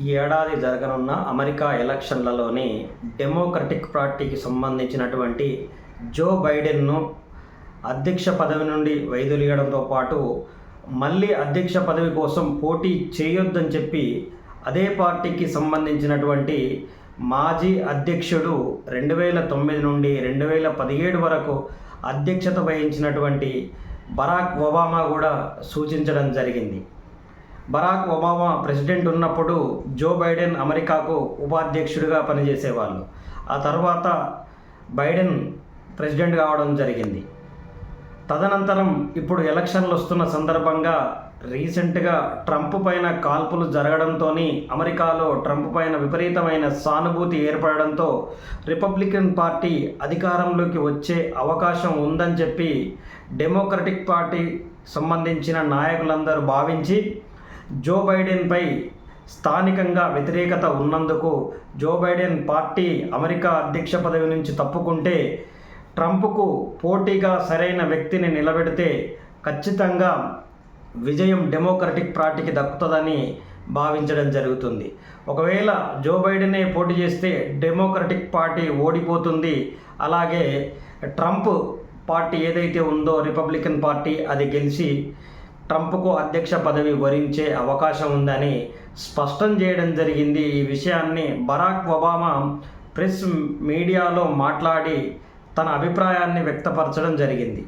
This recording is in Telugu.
ఈ ఏడాది జరగనున్న అమెరికా ఎలక్షన్లలోని డెమోక్రటిక్ పార్టీకి సంబంధించినటువంటి జో బైడెన్ను అధ్యక్ష పదవి నుండి వైదొలిగడంతో పాటు మళ్ళీ అధ్యక్ష పదవి కోసం పోటీ చేయొద్దని చెప్పి అదే పార్టీకి సంబంధించినటువంటి మాజీ అధ్యక్షుడు రెండు వేల తొమ్మిది నుండి రెండు వేల పదిహేడు వరకు అధ్యక్షత వహించినటువంటి బరాక్ ఒబామా కూడా సూచించడం జరిగింది. బరాక్ ఒబామా ప్రెసిడెంట్ ఉన్నప్పుడు జో బైడెన్ అమెరికాకు ఉపాధ్యక్షుడిగా పనిచేసేవాళ్ళు. ఆ తర్వాత బైడెన్ ప్రెసిడెంట్ కావడం జరిగింది. తదనంతరం ఇప్పుడు ఎలక్షన్లు వస్తున్న సందర్భంగా రీసెంట్గా ట్రంప్ పైన కాల్పులు జరగడంతో అమెరికాలో ట్రంప్ పైన విపరీతమైన సానుభూతి ఏర్పడడంతో రిపబ్లికన్ పార్టీ అధికారంలోకి వచ్చే అవకాశం ఉందని చెప్పి డెమోక్రటిక్ పార్టీ సంబంధించిన నాయకులందరూ భావించి జో బైడెన్పై స్థానికంగా వ్యతిరేకత ఉన్నందుకు జో బైడెన్ పార్టీ అమెరికా అధ్యక్ష పదవి నుంచి తప్పుకుంటే ట్రంప్కు పోటీగా సరైన వ్యక్తిని నిలబెడితే ఖచ్చితంగా విజయం డెమోక్రటిక్ పార్టీకి దక్కుతుందని భావించడం జరుగుతుంది. ఒకవేళ జో బైడెనే పోటీ చేస్తే డెమోక్రటిక్ పార్టీ ఓడిపోతుంది. అలాగే ట్రంప్ పార్టీ ఏదైతే ఉందో రిపబ్లికన్ పార్టీ అది గెలిచి ట్రంప్కు అధ్యక్ష పదవి వరించే అవకాశం ఉందని స్పష్టం చేయడం జరిగింది. ఈ విషయాన్ని బరాక్ ఒబామా ప్రెస్ మీడియాలో మాట్లాడి తన అభిప్రాయాన్ని వ్యక్తపరచడం జరిగింది.